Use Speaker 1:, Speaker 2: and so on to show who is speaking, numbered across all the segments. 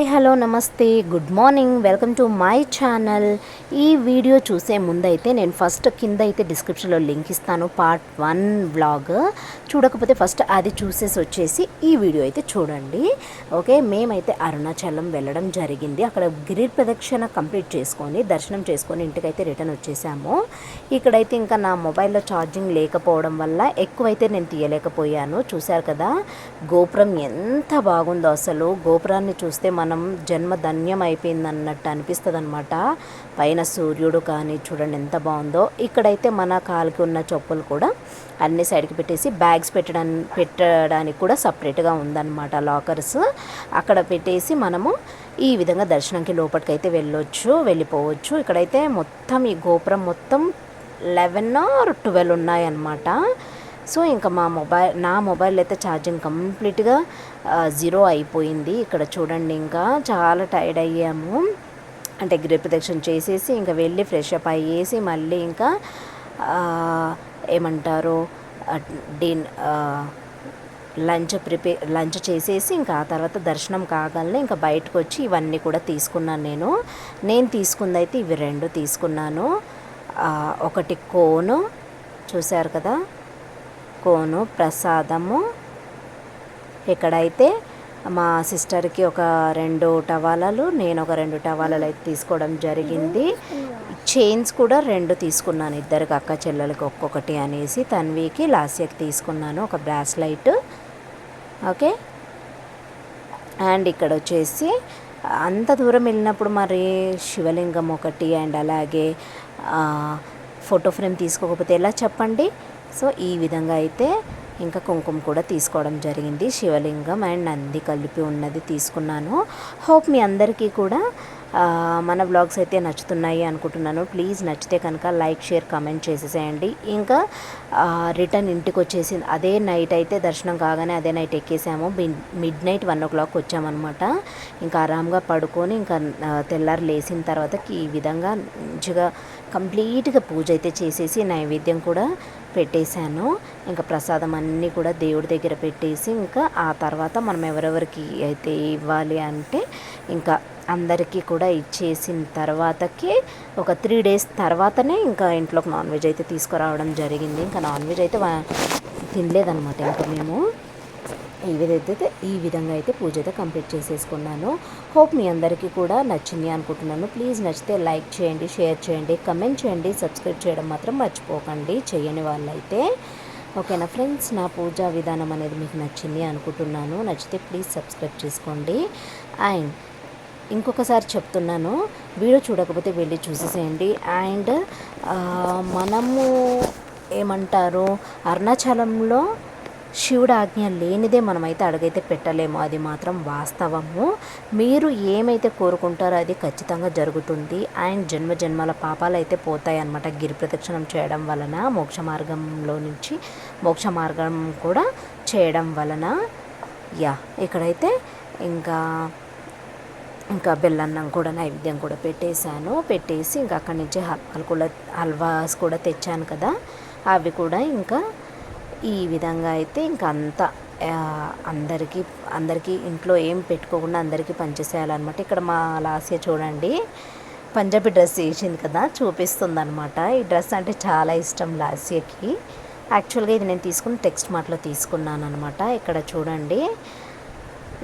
Speaker 1: Hi hello నమస్తే good morning welcome to my channel. ఈ video చూసే ముందైతే నేను ఫస్ట్ కింద అయితే డిస్క్రిప్షన్లో లింక్ ఇస్తాను పార్ట్ వన్ బ్లాగ్ చూడకపోతే ఫస్ట్ అది చూసేసి వచ్చేసి ఈ వీడియో అయితే చూడండి. ఓకే మేమైతే అరుణాచలం వెళ్ళడం జరిగింది. అక్కడ గిరి ప్రదక్షిణ కంప్లీట్ చేసుకొని దర్శనం చేసుకొని ఇంటికైతే రిటర్న్ వచ్చేసాము. ఇక్కడైతే ఇంకా నా మొబైల్లో ఛార్జింగ్ లేకపోవడం వల్ల ఎక్కువైతే నేను తీయలేకపోయాను. చూశారు కదా గోపురం ఎంత బాగుందో అసలు. గోపురాన్ని చూస్తే మన జన్మ ధన్యం అయిపోయింది అన్నట్టు అనిపిస్తుంది అనమాట పైన సూర్యుడు కానీ చూడండి ఎంత బాగుందో. ఇక్కడైతే మన కాలుకి ఉన్న చెప్పులు కూడా అన్ని సైడ్కి పెట్టేసి బ్యాగ్స్ పెట్టడానికి పెట్టడానికి కూడా సపరేట్గా ఉందన్నమాట లాకర్స్. అక్కడ పెట్టేసి మనము ఈ విధంగా దర్శనంకి లోపలికి అయితే వెళ్ళొచ్చు వెళ్ళిపోవచ్చు. ఇక్కడైతే మొత్తం ఈ గోపురం మొత్తం లెవెన్ ఆర్ ట్వెల్వ్ ఉన్నాయన్నమాట. సో ఇంకా మా మొబైల్ నా మొబైల్ అయితే ఛార్జింగ్ కంప్లీట్గా జీరో అయిపోయింది. ఇక్కడ చూడండి ఇంకా చాలా టైర్డ్ అయ్యాము. అంటే గిరి చేసేసి ఇంకా వెళ్ళి ఫ్రెష్ అప్ అయ్యేసి మళ్ళీ ఇంకా ఏమంటారు డిన్ లంచ్ ప్రిపే లంచ్ చేసేసి ఇంకా ఆ తర్వాత దర్శనం కాగానే ఇంకా బయటకు వచ్చి ఇవన్నీ కూడా తీసుకున్నాను నేను. నేను తీసుకుందైతే ఇవి రెండు తీసుకున్నాను. ఒకటి కోను చూశారు కదా? కోను ప్రసాదము. ఇక్కడైతే మా సిస్టర్కి ఒక రెండు టవాలాలు నేను ఒక రెండు టవాలాలు అయితే తీసుకోవడం జరిగింది. చైన్స్ కూడా రెండు తీసుకున్నాను ఇద్దరికి అక్క చెల్లెలకి ఒక్కొక్కటి అనేసి. తన్వికి లాస్యకి తీసుకున్నాను ఒక బ్రాస్లైట్. ఓకే? అండ్ ఇక్కడ వచ్చేసి అంత దూరం వెళ్ళినప్పుడు మరి శివలింగం ఒకటి అండ్ అలాగే ఫోటో ఫ్రేమ్ తీసుకోకపోతే ఎలా చెప్పండి? సో ఈ విధంగా అయితే ఇంకా కుంకుమ కూడా తీసుకోవడం జరిగింది. శివలింగం అండ్ నంది కలిపి ఉన్నది తీసుకున్నాను. హోప్ మీ అందరికీ కూడా మన బ్లాగ్స్ అయితే నచ్చుతున్నాయి అనుకుంటున్నాను. ప్లీజ్ నచ్చితే కనుక లైక్ షేర్ కామెంట్ చేసేసేయండి. ఇంకా రిటర్న్ ఇంటికి వచ్చేసింది అదే నైట్ అయితే దర్శనం కాగానే అదే నైట్ ఎక్కేసాము. Midnight one o'clock వచ్చామన్నమాట. ఇంకా ఆరామ్గా పడుకొని ఇంకా తెల్లారు తెల్లారి లేచిన తర్వాత ఈ విధంగా మంచిగా కంప్లీట్గా పూజ అయితే చేసేసి నైవేద్యం కూడా పెట్టేశాను. ఇంకా ప్రసాదం అన్నీ కూడా దేవుడి దగ్గర పెట్టేసి ఇంకా ఆ తర్వాత మనం ఎవరెవరికి అయితే ఇవ్వాలి అంటే ఇంకా అందరికీ కూడా ఇచ్చేసిన తర్వాతకి ఒక త్రీ డేస్ తర్వాతనే ఇంకా ఇంట్లోకి నాన్ వెజ్ అయితే తీసుకురావడం జరిగింది. ఇంకా నాన్ వెజ్ అయితే తినలేదనమాట ఇంకా మేము. ఈ విధైతే ఈ విధంగా అయితే పూజ అయితే కంప్లీట్ చేసేసుకున్నాను. హోప్ మీ అందరికీ కూడా నచ్చింది అనుకుంటున్నాను. ప్లీజ్ నచ్చితే లైక్ చేయండి షేర్ చేయండి కమెంట్ చేయండి సబ్స్క్రైబ్ చేయడం మాత్రం మర్చిపోకండి. చేయని వాళ్ళైతే. ఓకేనా ఫ్రెండ్స్? నా పూజా విధానం అనేది మీకు నచ్చింది అనుకుంటున్నాను. నచ్చితే ప్లీజ్ సబ్స్క్రైబ్ చేసుకోండి. అండ్ ఇంకొకసారి చెప్తున్నాను. వీడియో చూడకపోతే వెళ్ళి చూసేసేయండి. అండ్ మనము ఏమంటారు? అరుణాచలంలో శివుడు ఆజ్ఞ లేనిదే మనమైతే అడుగైతే పెట్టలేము. అది మాత్రం వాస్తవము. మీరు ఏమైతే కోరుకుంటారో అది ఖచ్చితంగా జరుగుతుంది. అండ్ జన్మ జన్మల పాపాలు అయితే పోతాయి అన్నమాట గిరి ప్రదక్షిణం చేయడం వలన మోక్ష మార్గంలో నుంచి మోక్ష మార్గం కూడా చేయడం వలన. యా ఇక్కడైతే ఇంకా ఇంకా బెల్లన్నం కూడా నైవేద్యం కూడా పెట్టేశాను. పెట్టేసి ఇంకా అక్కడి నుంచి హల్వాలు కూడా హల్వాస్ కూడా తెచ్చాను కదా. అవి కూడా ఇంకా ఈ విధంగా అయితే ఇంకా అంతా అందరికీ అందరికీ ఇంట్లో ఏం పెట్టుకోకుండా అందరికీ పనిచేసేయాలన్నమాట ఇక్కడ మా లాస్య చూడండి పంజాబీ డ్రెస్ వేసింది కదా చూపిస్తుంది అనమాట ఈ డ్రెస్ అంటే చాలా ఇష్టం లాస్యకి. యాక్చువల్గా ఇది నేను తీసుకుని టెక్స్ట్ మాటలో తీసుకున్నాను అనమాట ఇక్కడ చూడండి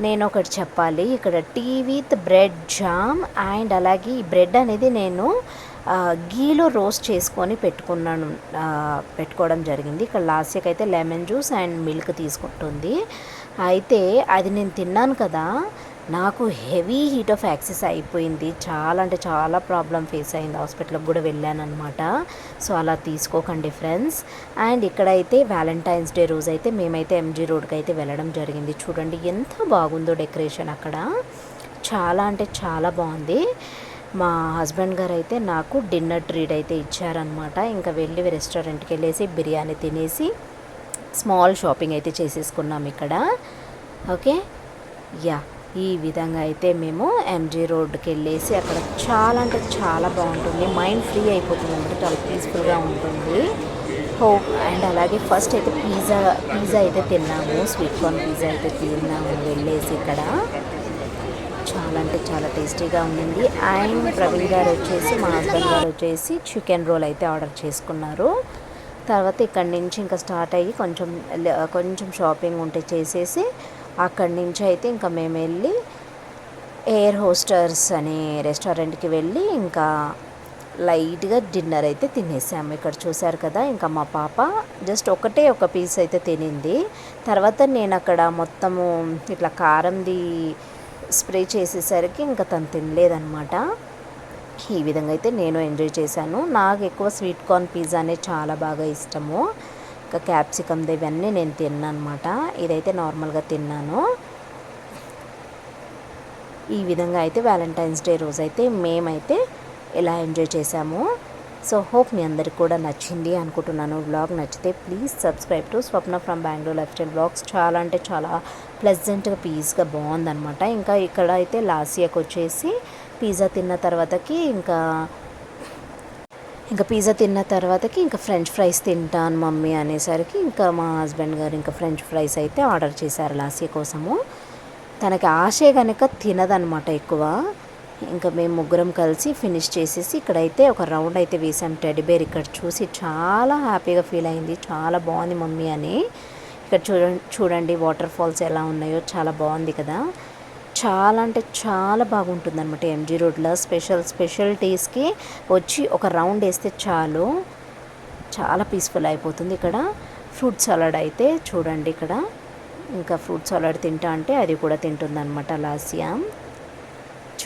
Speaker 1: నేను ఒకటి చెప్పాలి. ఇక్కడ tea with bread jam and అలాగే ఈ బ్రెడ్ అనేది నేను గీలో రోస్ట్ చేసుకొని పెట్టుకున్నాను పెట్టుకోవడం జరిగింది. ఇక్కడ లాస్ట్కి అయితే లెమన్ జ్యూస్ అండ్ మిల్క్ తీసుకుంటుంది. అయితే అది నేను తిన్నాను కదా నాకు హెవీ హీట్ ఆఫ్ యాక్సెస్ అయిపోయింది. చాలా అంటే చాలా ప్రాబ్లం ఫేస్ అయింది. హాస్పిటల్కి కూడా వెళ్ళాను అనమాట సో అలా తీసుకోకండి ఫ్రెండ్స్. అండ్ ఇక్కడైతే వ్యాలంటైన్స్ డే రోజు అయితే మేమైతే ఎంజీ రోడ్కి అయితే వెళ్ళడం జరిగింది. చూడండి ఎంత బాగుందో డెకరేషన్ అక్కడ. చాలా అంటే చాలా బాగుంది. మా హస్బెండ్ గారు అయితే నాకు డిన్నర్ ట్రీట్ అయితే ఇచ్చారనమాట ఇంకా వెళ్ళి రెస్టారెంట్కి వెళ్ళేసి బిర్యానీ తినేసి స్మాల్ షాపింగ్ అయితే చేసేసుకున్నాం ఇక్కడ. ఓకే? యా ఈ విధంగా అయితే మేము ఎంజీ రోడ్కి వెళ్ళేసి అక్కడ చాలా అంటే చాలా బాగుంటుంది. మైండ్ ఫ్రీ అయిపోతుంది అనమాట చాలా పీస్ఫుల్గా ఉంటుంది. హోప్ అండ్ అలాగే ఫస్ట్ అయితే పిజ్జా పిజ్జా అయితే తిన్నాము స్వీట్ కార్న్ పిజ్జా అయితే తిన్నాము వెళ్ళేసి ఇక్కడ. చాలా అంటే చాలా టేస్టీగా ఉండింది. అండ్ ప్రవీణ్ గారు వచ్చేసి మా హస్బెండ్ గారు వచ్చేసి చికెన్ రోల్ అయితే ఆర్డర్ చేసుకున్నారు. తర్వాత ఇక్కడి నుంచి ఇంకా స్టార్ట్ అయ్యి కొంచెం కొంచెం షాపింగ్ ఉంటే చేసేసి అక్కడి నుంచి అయితే ఇంకా మేము వెళ్ళి ఎయిర్ హోస్టర్స్ అనే రెస్టారెంట్కి వెళ్ళి ఇంకా లైట్గా డిన్నర్ అయితే తినేసాము. ఇక్కడ చూశారు కదా ఇంకా మా పాప జస్ట్ ఒకటే ఒక పీస్ అయితే తినింది. తర్వాత నేను అక్కడ మొత్తము ఇట్లా కారంది స్ప్రే చేసేసరికి ఇంకా తను తినలేదనమాట ఈ విధంగా అయితే నేను ఎంజాయ్ చేశాను. నాకు ఎక్కువ స్వీట్ కార్న్ పిజ్జా అనేది చాలా బాగా ఇష్టము. ఇంకా క్యాప్సికమ్ ఇవన్నీ నేను తిన్నాను అనమాట ఇదైతే నార్మల్గా తిన్నాను. ఈ విధంగా అయితే వ్యాలంటైన్స్ డే రోజు అయితే మేమైతే ఇలా ఎంజాయ్ చేసాము సో హోప్ మీ అందరికి కూడా నచ్చింది అనుకుంటున్నాను. బ్లాగ్ నచ్చితే please subscribe to Swapna from Bengaluru lifestyle blogs చాలా అంటే చాలా ప్లెజెంట్గా పీస్గా బాగుందనమాట ఇంకా ఇక్కడ అయితే లాసియాకి వచ్చేసి పిజ్జా తిన్న తర్వాతకి ఇంకా ఇంకా పిజ్జా తిన్న తర్వాతకి ఇంకా ఫ్రెంచ్ ఫ్రైస్ తింటాను మమ్మీ అనేసరికి ఇంకా మా హస్బెండ్ గారు ఇంకా ఫ్రెంచ్ ఫ్రైస్ అయితే ఆర్డర్ చేశారు లాసియా కోసము. తనకి ఆశే కనుక తినదనమాట ఎక్కువ. ఇంకా మేము ముగ్గురం కలిసి ఫినిష్ చేసేసి ఇక్కడైతే ఒక రౌండ్ అయితే వేసాం టెడ్బేర్ ఇక్కడ చూసి చాలా హ్యాపీగా ఫీల్ అయింది. చాలా బాగుంది మమ్మీ అని. ఇక్కడ చూడండి చూడండి వాటర్ ఫాల్స్ ఎలా ఉన్నాయో. చాలా బాగుంది కదా. చాలా అంటే చాలా బాగుంటుంది అనమాట ఎంజీ రోడ్లో. స్పెషల్ స్పెషల్టీస్కి వచ్చి ఒక రౌండ్ వేస్తే చాలు. చాలా పీస్ఫుల్ అయిపోతుంది ఇక్కడ. ఫ్రూట్ సలాడ్ అయితే చూడండి ఇక్కడ. ఇంకా ఫ్రూట్ సలాడ్ తింటా అంటే అది కూడా తింటుంది అనమాట లాసియా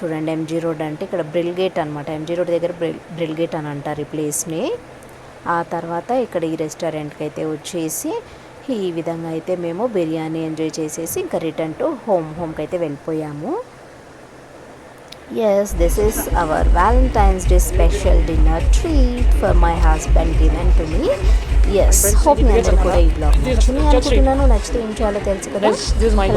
Speaker 1: చూడండి ఎంజీ రోడ్ అంటే ఇక్కడ బ్రిల్ గేట్ అనమాట ఎంజీ రోడ్ దగ్గర బ్రిల్ బ్రిల్ గేట్ అని అంటారు ఈ ప్లేస్ని ఆ తర్వాత ఇక్కడ ఈ రెస్టారెంట్కి అయితే వచ్చేసి ఈ విధంగా అయితే మేము బిర్యానీ ఎంజాయ్ చేసేసి ఇంకా రిటర్న్ టు హోమ్ హోమ్కి అయితే వెళ్ళిపోయాము. Yes this is our Valentine's day special dinner treat for my husband given. Yes, hope మీ అందరూ కూడా ఈ బ్లాగ్ నచ్చింది అనుకుంటున్నాను నచ్చితే ఏం చేయాలో తెలుసు కదా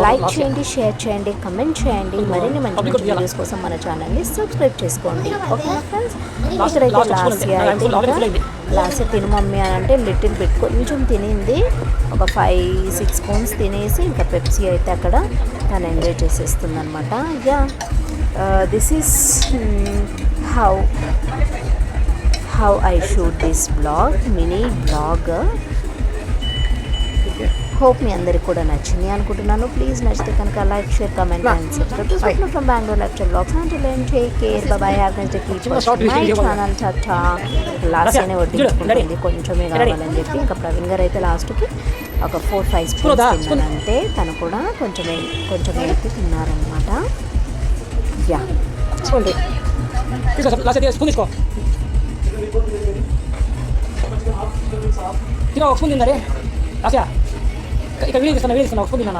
Speaker 1: లైక్ చేయండి షేర్ చేయండి కమెంట్ చేయండి. మరిన్ని మంచి మంచి వీడియోస్ కోసం మన ఛానల్ని సబ్స్క్రైబ్ చేసుకోండి. ఓకేనా ఫ్రెండ్స్ ఇక్కడైతే లాస్ట్
Speaker 2: అయింది.
Speaker 1: లాస్ట్ తిను మమ్మీ అని అంటే లిటిల్ బిట్ కొంచెం తినింది. ఒక ఫైవ్ సిక్స్ స్పూన్స్ తినేసి ఇంకా పెప్సీ అయితే అక్కడ తను ఎంజాయ్ చేసేస్తుంది అనమాట yeah this is how how I shoot this blog mini blog hope మీ అందరికి కూడా నచ్చింది అనుకుంటున్నాను. ప్లీజ్ నచ్చితే కనుక like share comment and subscribe from Bengaluru lecture blogs లేని take care bye have nice day keep my channel చచ్చా last అయినా వడ్డించుకుంటుంది కొంచెమే కావాలని చెప్పి ఇంకా ప్రవీణ్ గారు అయితే లాస్ట్కి ఒక ఫోర్ ఫైవ్ స్పూన్స్. తిన్నారంటే తను కూడా కొంచెం కొంచెం అయితే తిన్నారనమాట యా
Speaker 2: ತಿರ್ಗಾ ಒಪ್ಸ್ಕೊಂಡಿನ ರೀ ಆಸೆ ಈಗ ಇಳಿಸ್ತಾನೆ ಇಳಿಸ್ತಾನೆ ಒಪ್ಸ್ಕೊಂಡಿನ